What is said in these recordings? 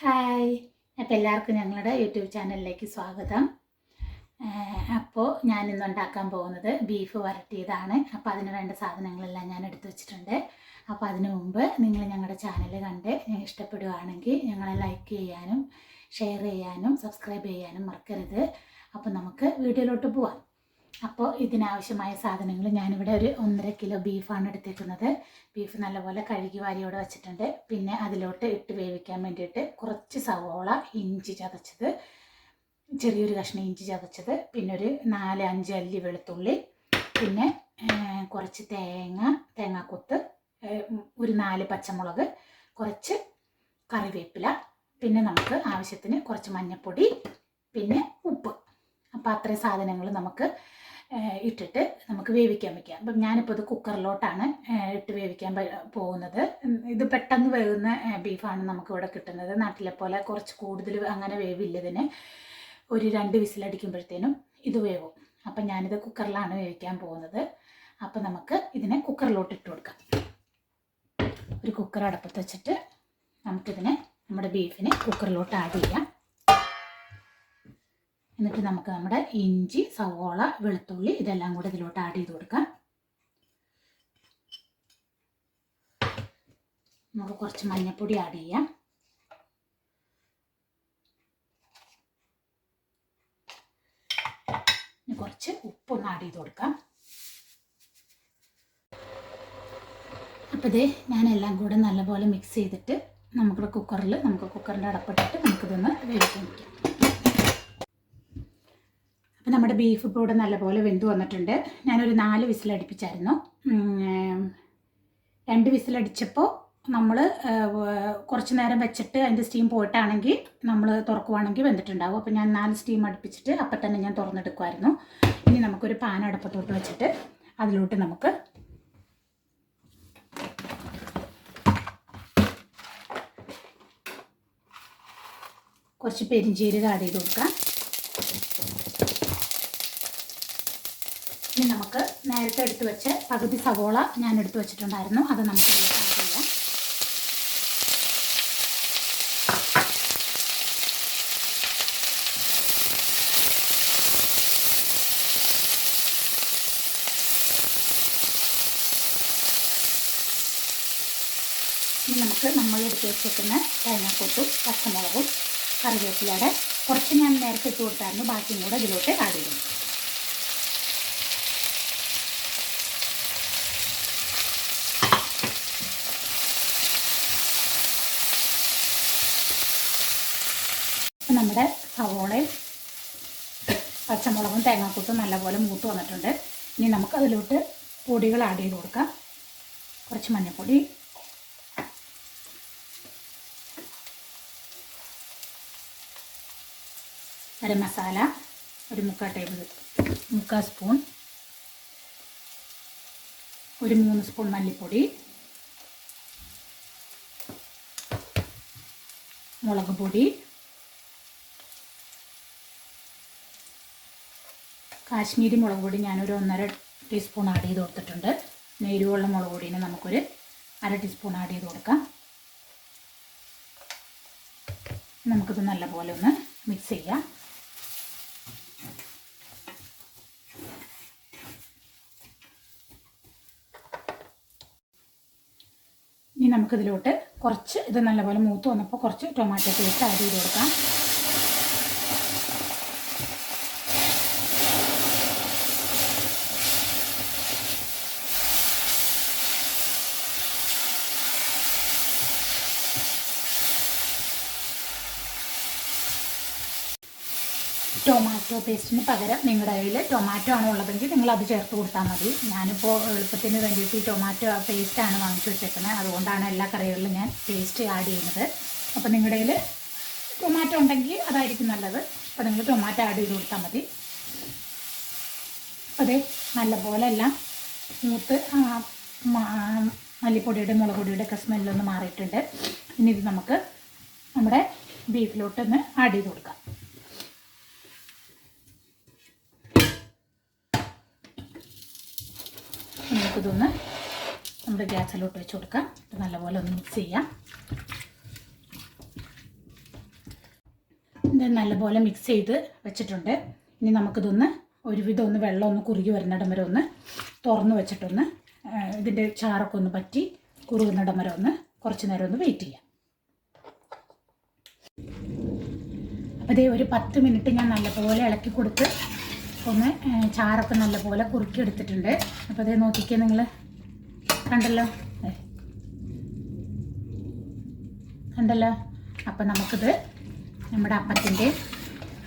Hi. അപ്പോൾ എല്ലാവർക്കും ഞങ്ങളുടെ യൂട്യൂബ് ചാനലിലേക്ക് സ്വാഗതം. അപ്പോൾ ഞാൻ ഇന്ന് ഉണ്ടാക്കാൻ പോകുന്നത് ബീഫ് വരട്ടിയതാണ്. അപ്പോൾ അതിന് വേണ്ട സാധനങ്ങളെല്ലാം ഞാൻ എടുത്തു വെച്ചിട്ടുണ്ട്. അപ്പോൾ അതിനു മുമ്പ് നിങ്ങൾ ഞങ്ങളുടെ ചാനൽ കണ്ട് ഇഷ്ടപ്പെടുകയാണെങ്കിൽ ഞങ്ങളെ ലൈക്ക് ചെയ്യാനും ഷെയർ ചെയ്യാനും സബ്സ്ക്രൈബ് ചെയ്യാനും മറക്കരുത്. അപ്പോൾ നമുക്ക് വീഡിയോയിലോട്ട് പോവാം. അപ്പോൾ ഇതിനാവശ്യമായ സാധനങ്ങൾ ഞാനിവിടെ ഒരു ഒന്നര കിലോ ബീഫാണ് എടുത്തേക്കുന്നത്. ബീഫ് നല്ലപോലെ കഴുകി വാരിയോടെ വെച്ചിട്ടുണ്ട്. പിന്നെ അതിലോട്ട് ഇട്ട് വേവിക്കാൻ വേണ്ടിയിട്ട് കുറച്ച് സവോള ഇഞ്ചി ചതച്ചത് ചെറിയൊരു കഷ്ണം ഇഞ്ചി ചതച്ചത് പിന്നെ ഒരു നാല് അഞ്ച് അല്ലി വെളുത്തുള്ളി പിന്നെ കുറച്ച് തേങ്ങ തേങ്ങാക്കൊത്ത് ഒരു നാല് പച്ചമുളക് കുറച്ച് കറിവേപ്പില പിന്നെ നമുക്ക് ആവശ്യത്തിന് കുറച്ച് മഞ്ഞൾപ്പൊടി പിന്നെ ഉപ്പ്. അപ്പോൾ അത്രയും സാധനങ്ങൾ നമുക്ക് ഇട്ടിട്ട് നമുക്ക് വേവിക്കാൻ വയ്ക്കാം അപ്പം ഞാനിപ്പോൾ ഇത് കുക്കറിലോട്ടാണ് ഇട്ട് വേവിക്കാൻ പോകുന്നത്. ഇത് പെട്ടെന്ന് വേവുന്ന ബീഫാണ് നമുക്കിവിടെ കിട്ടുന്നത്. നാട്ടിലെ പോലെ കുറച്ച് കൂടുതൽ അങ്ങനെ വേവില്ല ഇതിന്. ഒരു രണ്ട് വിസിലടിക്കുമ്പോഴത്തേനും ഇത് വേവും. അപ്പം ഞാനിത് കുക്കറിലാണ് വേവിക്കാൻ പോകുന്നത്. അപ്പം നമുക്ക് ഇതിനെ കുക്കറിലോട്ട് ഇട്ട് കൊടുക്കാം. ഒരു കുക്കർ അടപ്പത്ത് വെച്ചിട്ട് നമുക്കിതിനെ നമ്മുടെ ബീഫിനെ കുക്കറിലോട്ട് ആഡ് ചെയ്യാം. എന്നിട്ട് നമുക്ക് നമ്മുടെ ഇഞ്ചി സവോള വെളുത്തുള്ളി ഇതെല്ലാം കൂടെ ഇതിലോട്ട് ആഡ് ചെയ്ത് കൊടുക്കാം. നമുക്ക് കുറച്ച് മഞ്ഞൾപ്പൊടി ആഡ് ചെയ്യാം. കുറച്ച് ഉപ്പൊന്ന് ആഡ് ചെയ്ത് കൊടുക്കാം. അപ്പോൾ ഇതേ ഞാനെല്ലാം കൂടെ നല്ലപോലെ മിക്സ് ചെയ്തിട്ട് നമുക്ക് കുക്കറിൽ നമുക്ക് കുക്കറിന്റെ അടപ്പിട്ടിട്ട് നമുക്കിതൊന്ന് വേവിക്കാൻ വയ്ക്കാം അപ്പം നമ്മുടെ ബീഫ് ഇപ്പോൾ ഇവിടെ നല്ലപോലെ വെന്ത് വന്നിട്ടുണ്ട്. ഞാനൊരു നാല് വിസിലടിപ്പിച്ചായിരുന്നു രണ്ട് വിസിലടിച്ചപ്പോൾ നമ്മൾ കുറച്ച് നേരം വെച്ചിട്ട് അതിന്റെ സ്റ്റീം പോയിട്ടാണെങ്കിൽ നമ്മൾ തുറക്കുവാണെങ്കിൽ വെന്തിട്ടുണ്ടാവും. അപ്പോൾ ഞാൻ നാല് സ്റ്റീം അടുപ്പിച്ചിട്ട് അപ്പം തന്നെ ഞാൻ തുറന്നെടുക്കുമായിരുന്നു ഇനി നമുക്കൊരു പാൻ അടുപ്പത്തോട്ട് വെച്ചിട്ട് അതിലോട്ട് നമുക്ക് കുറച്ച് പെരിഞ്ചീരക ആഡ് ചെയ്ത് കൊടുക്കാം ഇനി നമുക്ക് നേരത്തെ എടുത്ത് വെച്ച് പകുതി സവോള ഞാൻ എടുത്ത് വെച്ചിട്ടുണ്ടായിരുന്നു. അത് നമുക്ക് ചെയ്യാം. ഇനി നമുക്ക് നമ്മൾ എടുത്ത് വെച്ചേക്കുന്ന തേങ്ങാക്കൂട്ടും പച്ചമുളകും കറിവേപ്പിലയുടെ കുറച്ച് ഞാൻ നേരത്തെ ഇട്ട് കൊടുത്തായിരുന്നു. ബാക്കിയും കൂടെ ഇതിലോട്ട് ആഡ് നമ്മുടെ സവോളയും പച്ചമുളകും തേങ്ങാക്കൂട്ടും നല്ലപോലെ മൂത്ത് വന്നിട്ടുണ്ട്. ഇനി നമുക്ക് അതിലോട്ട് പൊടികൾ ആഡ് ചെയ്ത് കൊടുക്കാം. കുറച്ച് മഞ്ഞൾപ്പൊടി. ഗരം മസാല. ഒരു മുക്കാൽ ടേബിൾ മുക്കാൽ സ്പൂൺ ഒരു മൂന്ന് സ്പൂൺ മല്ലിപ്പൊടി. മുളക് പൊടി. കാശ്മീരി മുളക് പൊടി ഞാനൊരു ഒന്നര ടീസ്പൂൺ ആഡ് ചെയ്ത് കൊടുത്തിട്ടുണ്ട്. എരിവുള്ള മുളക് പൊടിനെ നമുക്കൊരു അര ടീസ്പൂൺ ആഡ് ചെയ്ത് കൊടുക്കാം. നമുക്കിത് നല്ലപോലെ ഒന്ന് മിക്സ് ചെയ്യാം. ഇനി നമുക്കിതിലോട്ട് കുറച്ച് ഇത് നല്ലപോലെ മൂത്ത് വന്നപ്പോൾ കുറച്ച് ടൊമാറ്റോ പേസ്റ്റ് ആഡ് ചെയ്ത് കൊടുക്കാം. ടൊമാറ്റോ പേസ്റ്റിന് പകരം നിങ്ങളുടെ കയ്യിൽ ടൊമാറ്റോ ആണ് ഉള്ളതെങ്കിൽ നിങ്ങൾ അത് ചേർത്ത് കൊടുത്താൽ മതി. ഞാനിപ്പോൾ എളുപ്പത്തിന് വേണ്ടിയിട്ട് ഈ ടൊമാറ്റോ പേസ്റ്റാണ് വാങ്ങിച്ചു വെച്ചേക്കുന്നത് അതുകൊണ്ടാണ് എല്ലാ കറികളിലും ഞാൻ പേസ്റ്റ് ആഡ് ചെയ്യുന്നത്. അപ്പോൾ നിങ്ങളുടെ കയ്യിൽ ടൊമാറ്റോ ഉണ്ടെങ്കിൽ അതായിരിക്കും നല്ലത്. അപ്പോൾ നിങ്ങൾ ടൊമാറ്റോ ആഡ് ചെയ്ത് കൊടുത്താൽ മതി. അപ്പോൾ അതേ നല്ലപോലെ എല്ലാം മൂത്ത് മല്ലിപ്പൊടിയുടെ മുളക് പൊടിയുടെ ഒക്കെ സ്മെല്ലൊന്ന് മാറിയിട്ടുണ്ട്. ഇനി ഇത് നമുക്ക് നമ്മുടെ ബീഫിലോട്ടൊന്ന് ആഡ് ചെയ്ത് കൊടുക്കാം. നമുക്കിതൊന്ന് നമ്മുടെ ഗ്യാസിലോട്ട് വെച്ച് കൊടുക്കാം. നല്ലപോലെ ഒന്ന് മിക്സ് ചെയ്യാം. ഇത് നല്ലപോലെ മിക്സ് ചെയ്ത് വെച്ചിട്ടുണ്ട്. ഇനി നമുക്കിതൊന്ന് ഒരുവിധം ഒന്ന് വെള്ളം ഒന്ന് കുറുകി വരുന്നിടം വരെ ഒന്ന് തുറന്ന് വെച്ചിട്ടൊന്ന് ഇതിന്റെ ചാറൊക്കെ ഒന്ന് പറ്റി കുറുകുന്നിടം വരെ ഒന്ന് കുറച്ച് നേരം ഒന്ന് വെയിറ്റ് ചെയ്യാം. അപ്പോൾ ഇതേ ഒരു പത്ത് മിനിറ്റ് ഞാൻ നല്ലപോലെ ഇളക്കി കൊടുത്ത് ഒന്ന് ചാറൊക്കെ നല്ലപോലെ കുറുക്കി എടുത്തിട്ടുണ്ട് അപ്പോൾ അതേ നോക്കിക്കേ നിങ്ങൾ കണ്ടല്ലോ? കണ്ടല്ലോ? അപ്പം നമുക്കിത് നമ്മുടെ അപ്പത്തിന്റെയും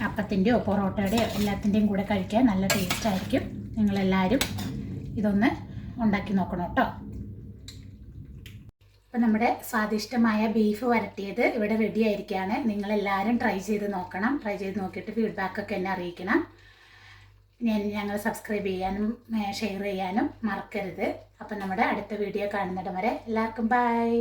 അപ്പത്തിന്റെയോ പൊറോട്ടയുടെയോ എല്ലാത്തിന്റെയും കൂടെ കഴിക്കാൻ നല്ല ടേസ്റ്റ് ആയിരിക്കും. നിങ്ങളെല്ലാവരും ഇതൊന്ന് ഉണ്ടാക്കി നോക്കണം കേട്ടോ. അപ്പം നമ്മുടെ സ്വാദിഷ്ടമായ ബീഫ് വരട്ടിയത് ഇവിടെ റെഡി ആയിരിക്കുകയാണ് നിങ്ങളെല്ലാവരും ട്രൈ ചെയ്ത് നോക്കണം. ട്രൈ ചെയ്ത് നോക്കിയിട്ട് ഫീഡ്ബാക്കൊക്കെ എന്നെ അറിയിക്കണം. ഞങ്ങൾ സബ്സ്ക്രൈബ് ചെയ്യാനും ഷെയർ ചെയ്യാനും മറക്കരുത്. അപ്പം നമ്മുടെ അടുത്ത വീഡിയോ കാണുന്നിടം വരെ എല്ലാവർക്കും ബൈ